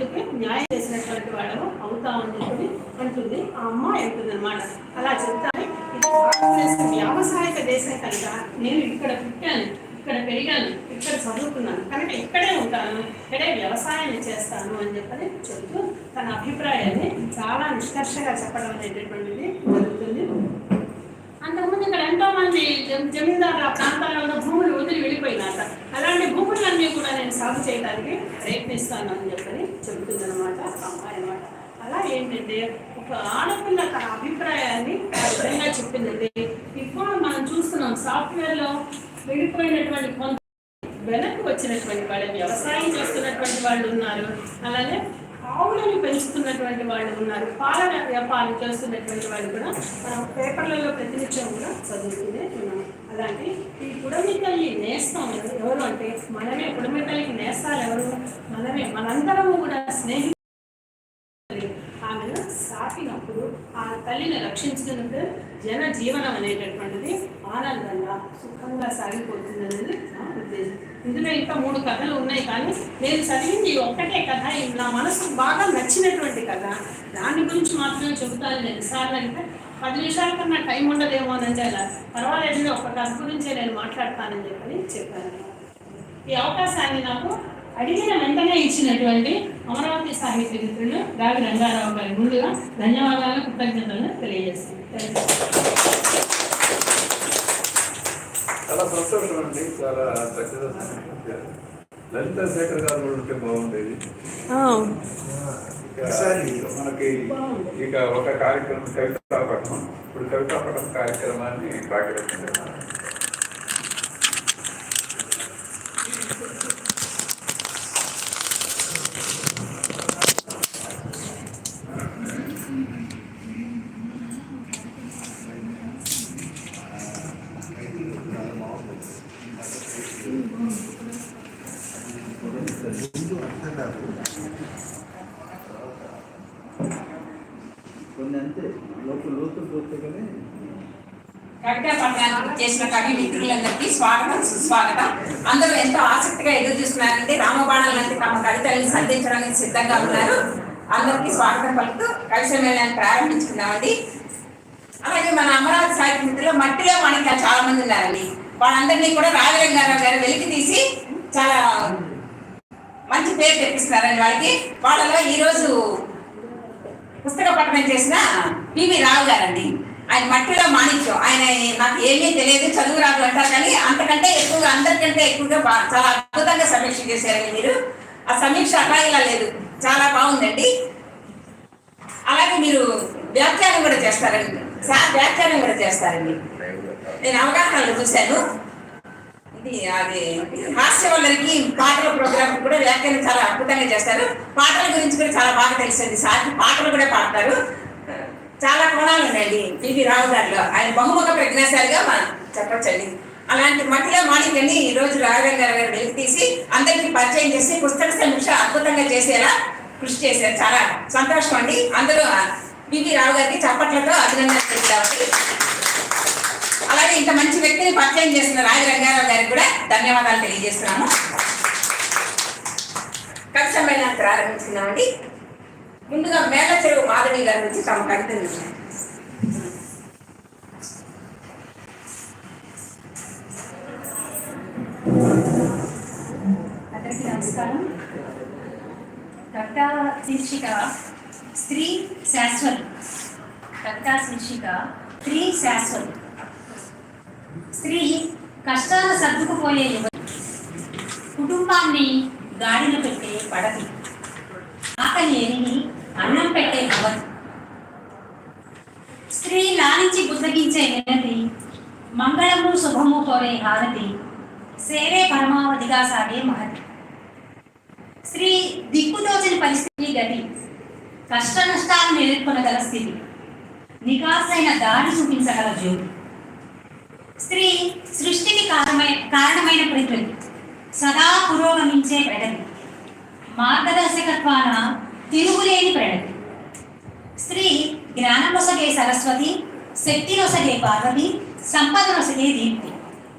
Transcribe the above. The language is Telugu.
రైతుకి న్యాయం చేసినటువంటి వాడు అవుతామని చెప్పి అంటుంది. ఆ అమ్మాయి అంటుంది అనమాట అలా చెప్తాను. ఇది భారతదేశం దేశం కనుక నేను ఇక్కడ పుట్టాను ఇక్కడ పెరిగాను ఇక్కడ చదువుకున్నాను కనుక ఇక్కడే ఉంటాను ఇక్కడే వ్యవసాయం చేస్తాను అని చెప్పని చెప్తూ తన అభిప్రాయాన్ని చాలా నిష్కర్షగా చెప్పడం అనేటటువంటిది జరుగుతుంది. అంతకుముందు ఇక్కడ ఎంతో మంది జమ- జమీందారుల ఆ ప్రాంతాల్లో భూములు వదిలి వెళ్ళిపోయినాక అలాంటి భూములన్నీ కూడా నేను సాగు చేయడానికి ప్రయత్నిస్తాను అని చెప్పని చెబుతుందన్నమాట అమ్మాయి అనమాట అలా ఏంటంటే ఒక ఆడపిల్ల తన అభిప్రాయాన్ని విధంగా చెప్పిందండి ఇప్పుడు మనం చూస్తున్నాం సాఫ్ట్వేర్లో వెళ్ళిపోయినటువంటి కొంత వెనక్కి వచ్చినటువంటి వాళ్ళు వ్యవసాయం చేస్తున్నటువంటి వాళ్ళు ఉన్నారు. అలాగే ఆవులను పెంచుతున్నటువంటి వాళ్ళు ఉన్నారు. పాలన వ్యాపారం చేస్తున్నటువంటి వాళ్ళు కూడా మనం పేపర్లలో ప్రతినిత్యం కూడా చదువుతూనే ఉన్నాం. అలాంటి ఈ పుడమి తల్లి నేస్తాం ఎవరు అంటే మనమే పుడమి తల్లికి నేస్తాలు ఎవరు? మనమే మనందరము కూడా స్నేహి ఆమెను సాకినప్పుడు ఆ తల్లిని రక్షించినందుకు జన జీవనం అనేటటువంటిది ఆనందంగా సుఖంగా సాగిపోతుందనేది నా ఉద్దేశం. ఇందులో ఇంకా మూడు కథలు ఉన్నాయి కానీ నేను చదివింది ఈ ఒక్కటే కథ. నా మనసుకు బాగా నచ్చినటువంటి కథ. దాని గురించి మాత్రమే చెబుతాను నేను. సార్లు అంటే పది నిమిషాల కన్నా టైం ఉండదేమో అని అలా. పర్వాలేదు ఒక కథ గురించే నేను మాట్లాడతానని చెప్పని చెప్పాను. ఈ అవకాశాన్ని నాకు అడిగిన వెంటనే ఇచ్చినటువంటి అమరావతి సాహిత్య మిత్రులు రావి రంగారావు గారి ముందుగా ధన్యవాదాలు కృతజ్ఞతలు తెలియజేస్తాను చాలా సంతోషం అండి చాలా చక్కగా లలిత శేఖర్ గారు కూడా ఉంటే బాగుండేది. మనకి ఇక ఒక కార్యక్రమం కవితాపట్నం ఇప్పుడు కవితాపట్నం కార్యక్రమాన్ని ప్రారంభించారు కొన్ని అంతే. లోపల లోతు పోతే కానీ చేసిన కవి మిత్రులందరికీ స్వాగతం సుస్వాగతం. అందరూ ఎంతో ఆసక్తిగా ఎదురు చూస్తున్నారంటే రామబాణాలు లాంటి తమ కవితలను సంధించడానికి సిద్ధంగా ఉన్నారు. అందరికీ స్వాగతం పలుకుతూ కవి సమ్మేళనాన్ని ప్రారంభించుకున్నామండి అలాగే మన అమరావతి సాహిత్య మిత్రులు మట్టిలో మనకి చాలా మంది ఉన్నారండి. వాళ్ళందరినీ కూడా రాజరంగారావు గారు వెలికి తీసి చాలా మంచి పేరు తెప్పిస్తున్నారండి వాళ్ళకి. వాళ్ళలో ఈరోజు పుస్తక పఠనం చేసిన పివి రావు గారండి. ఆయన మట్టిలో మాణిక్యం. ఆయన నాకు ఏమీ తెలియదు చదువు రాదు అంటారు కానీ అంతకంటే ఎక్కువగా అందరికంటే ఎక్కువగా బా- చాలా అద్భుతంగా సమీక్ష చేశారండి మీరు. ఆ సమీక్ష అలా ఇలా లేదు. చాలా బాగుందండి. అలాగే మీరు వ్యాఖ్యానం కూడా చేస్తారండి. సార్ వ్యాఖ్యానం కూడా చేస్తారండి. నేను అవగాహనలు చూశాను. అది హాస్యవల్లరికి పాటల ప్రోగ్రామ్ కూడా వ్యాఖ్యలు చాలా అద్భుతంగా చేస్తారు. పాటల గురించి కూడా చాలా బాగా తెలుస్తుంది సార్. పాటలు కూడా పాడతారు. చాలా కోణాలు ఉన్నాయండి. పివి రావు గారిలో. ఆయన బహుముఖ ప్రజ్ఞాశాలిగా మనం చెప్పచ్చండి. అలాంటి మట్టిలో మాణిక్యాన్ని ఈ రోజు రాఘవేంద్ర గారు వెలికి తీసి అందరికీ పరిచయం చేసి పుస్తక సమీక్ష అద్భుతంగా చేసేలా కృషి చేశారు. చాలా సంతోషం అండి. అందరూ పివి రావు గారికి చప్పట్లతో అభినందన తెలుపుతామండి. అలాగే ఇంత మంచి వ్యక్తిని పరిచయం చేసిన రాజరంగారావు గారికి ధన్యవాదాలు తెలియజేస్తున్నాను. కవి సమ్మేళనాన్ని ప్రారంభించుకున్నామండి ముందుగా మేళ చెరువు మాధవి గారి నుంచి తమ కవితను చూసాం అందరికీ నమస్కారం. కవితా శీర్షిక స్త్రీ శాశ్వతం. కవితా శీర్షిక స్త్రీ శాశ్వతం. స్త్రీ కష్టాలు సర్దుకుపోయే యువతి కుటుంబాన్ని గాడిన పెట్టే పడతి ఆకలి ఎరిగి అన్నం పెట్టే యువతి స్త్రీ లాలించి బుద్ధగించే నినతి మంగళము శుభము కోరే హారతి సేవే పరమావధిగా సాగే మహతి. స్త్రీ దిక్కుదోచిన పరిస్థితి గతి కష్ట నష్టాలను ఎదుర్కొనగల స్థితి. నికాసైన దారి చూపించగల జ్యోతి. స్త్రీ సృష్టికి కారణమైన కారణమైన ప్రకృతి సదా పురోగమించే ప్రగతి మార్గదర్శకత్వాన తిరుగులేని ప్రగతి స్త్రీ జ్ఞానమొసగే సరస్వతి శక్తినొసగే పార్వతి సంపదనొసగే దీప్తి.